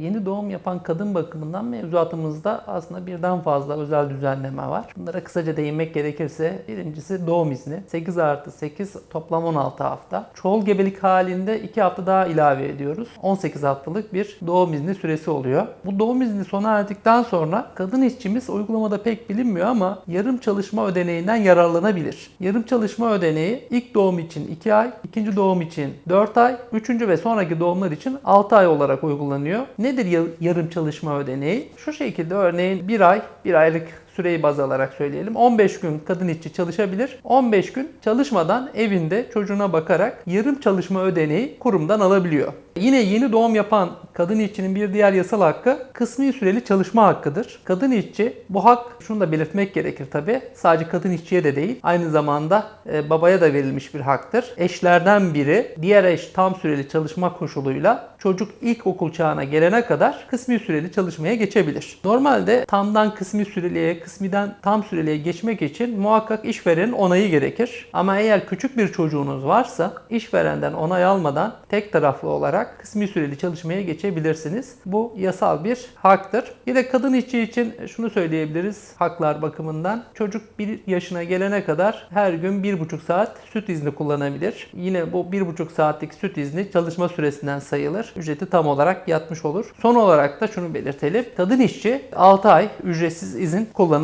Yeni doğum yapan kadın bakımından mevzuatımızda aslında birden fazla özel düzenleme var. Bunlara kısaca değinmek gerekirse birincisi doğum izni. 8 artı 8 toplam 16 hafta. Çoğul gebelik halinde 2 hafta daha ilave ediyoruz. 18 haftalık bir doğum izni süresi oluyor. Bu doğum izni sona erdikten sonra kadın işçimiz uygulamada pek bilinmiyor ama yarım çalışma ödeneğinden yararlanabilir. Yarım çalışma ödeneği ilk doğum için 2 ay, ikinci doğum için 4 ay, üçüncü ve sonraki doğumlar için 6 ay olarak uygulanıyor. Nedir ya- yarım çalışma ödeneği? Şu şekilde örneğin 1 ay, 1 aylık süreyi baz alarak söyleyelim. 15 gün kadın işçi çalışabilir. 15 gün çalışmadan evinde çocuğuna bakarak yarım çalışma ödeneği kurumdan alabiliyor. Yine yeni doğum yapan kadın işçinin bir diğer yasal hakkı kısmi süreli çalışma hakkıdır. Kadın işçi bu hak şunu da belirtmek gerekir tabi. Sadece kadın işçiye de değil aynı zamanda e, babaya da verilmiş bir haktır. Eşlerden biri diğer eş tam süreli çalışma koşuluyla çocuk ilkokul çağına gelene kadar kısmi süreli çalışmaya geçebilir. Normalde tamdan kısmi süreliye, kısmiden tam süreliye geçmek için muhakkak işverenin onayı gerekir. Ama eğer küçük bir çocuğunuz varsa işverenden onay almadan tek taraflı olarak kısmi süreli çalışmaya geçebilirsiniz. Bu yasal bir haktır. Yine kadın işçi için şunu söyleyebiliriz haklar bakımından. Çocuk 1 yaşına gelene kadar her gün 1,5 saat süt izni kullanabilir. Yine bu 1,5 saatlik süt izni çalışma süresinden sayılır. Ücreti tam olarak yatmış olur. Son olarak da şunu belirtelim. Kadın işçi 6 ay ücretsiz izin kullanabilir.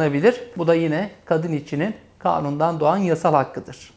Bu da yine kadın işçinin kanundan doğan yasal hakkıdır.